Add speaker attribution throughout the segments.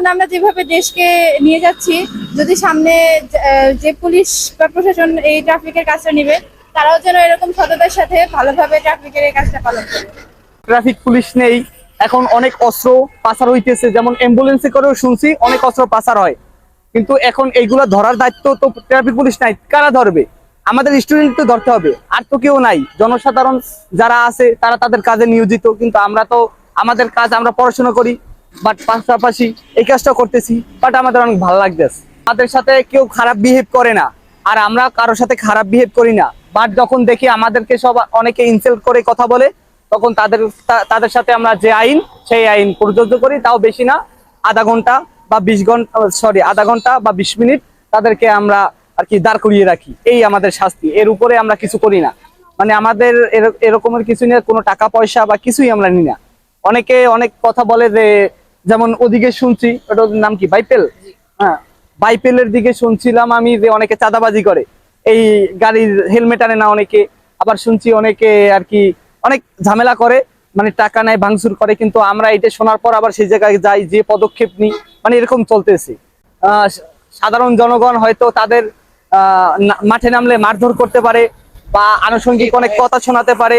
Speaker 1: এখন আমরা যেভাবে দেশকে নিয়ে যাচ্ছি, যদি সামনে যে পুলিশ বা প্রশাসন এই ট্রাফিকের কাজটা নিবে, তারাও যেন এরকম সততার সাথে ভালোভাবে ট্রাফিকের এই কাজটা পালন করে।
Speaker 2: ট্রাফিক পুলিশ নেই, এখন অনেক অস্ত্র পাচার হইতেছে, যেমন অ্যাম্বুলেন্সে করেও শুনছি, অনেক অস্ত্র পাচার হয়। কিন্তু এখন এইগুলা ধরার দায়িত্ব তো ট্রাফিক পুলিশ নাই, কারা ধরবে? আমাদের স্টুডেন্ট তো ধরতে হবে, আর তো কেউ নাই। জনসাধারণ যারা আছে, তারা তাদের কাজে নিয়োজিত, কিন্তু আমরা তো, আমাদের কাজ আমরা পড়াশোনা করি। বাট পাশাপাশি এই কাজটা করতেছি বাট আমাদের অনেক ভালো লাগতেছে। আমাদের সাথে কেউ খারাপ বিহেভ করে না, আর আমরা কারোর সাথে খারাপ বিহেভ করি না। বাট যখন দেখি আমাদেরকে সব অনেকে ইনসাল্ট করে কথা বলে, তখন তাদের তাদের সাথে আমরা যে আইন, সেই আইন প্রযোজ্য করি, তাও বেশি না। আধা ঘণ্টা বা বিশ ঘণ্টা সরি আধা ঘণ্টা বা বিশ মিনিট তাদেরকে আমরা আর কি দাঁড় করিয়ে রাখি। এই আমাদের শাস্তি, এর উপরে আমরা কিছু করি না। মানে আমাদের এর- এরকমের কিছু নিয়ে কোনো টাকা পয়সা বা কিছুই আমরা নিই না। অনেকে অনেক কথা বলে যে যেমন ওদিকে শুনছি ওটার নাম কি? বাইপেল? হ্যাঁ। বাইপেলের দিকে শুনছিলাম আমি যে অনেকে চাঁদাবাজি করে। এই গাড়ির হেলমেট আনে না অনেকে আবার শুনছি অনেকে আর কি অনেক ঝামেলা করে মানে টাকা নেয় ভাঙচুর করে কিন্তু আমরা এটা শোনার পর আবার সেই জায়গায় যাই যে পদক্ষেপ নিই মানে এরকম চলতেছে। আহ, সাধারণ জনগণ হয়তো তাদের আহ, মাঠে নামলে মারধর করতে পারে বা আনুষঙ্গিক অনেক কথা শোনাতে পারে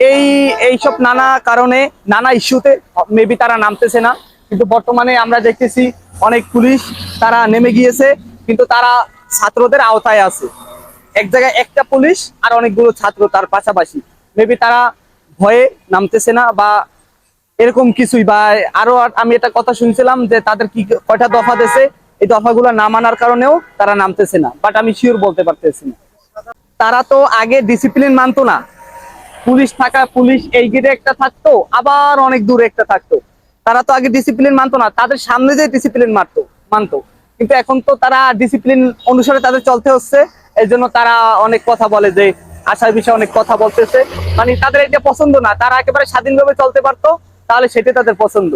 Speaker 2: এই, এইসব নানা কারণে, নানা ইস্যুতে মেবি তারা নামতেছে না। কিন্তু বর্তমানে আমরা দেখতেছি অনেক পুলিশ তারা নেমে গিয়েছে, কিন্তু তারা ছাত্রদের আওতায় আছে। এক জায়গায় একটা পুলিশ আর অনেকগুলো ছাত্র তার পাশাপাশি। মেবি তারা ভয়ে নামতেছে না বা এরকম কিছুই বা আরও আমি এটা কথা শুনছিলাম যে তাদের কি কয়টা দফা দেশে এই দফাগুলো না মানার কারণেও তারা নামতেছে না। বাট আমি শিওর বলতে পারতেছি না। তারা তো আগে ডিসিপ্লিন মানতো না। পুলিশ থাকা পুলিশ এই গেটে একটা থাকতো, আবার অনেক দূরে একটা থাকতো। তারা তো আগে ডিসিপ্লিন মানতো না, তাদের সামনে যে ডিসিপ্লিন মারতো, মানতো। কিন্তু এখন তো তারা ডিসিপ্লিন অনুসারে তাদের চলতে হচ্ছে এই জন্য তারা অনেক কথা বলে যে, আশার বিষয়ে অনেক কথা বলতেছে। মানে তাদের এটা পছন্দ না, তারা একেবারে স্বাধীনভাবে চলতে পারতো, তাহলে সেটাই তাদের পছন্দ।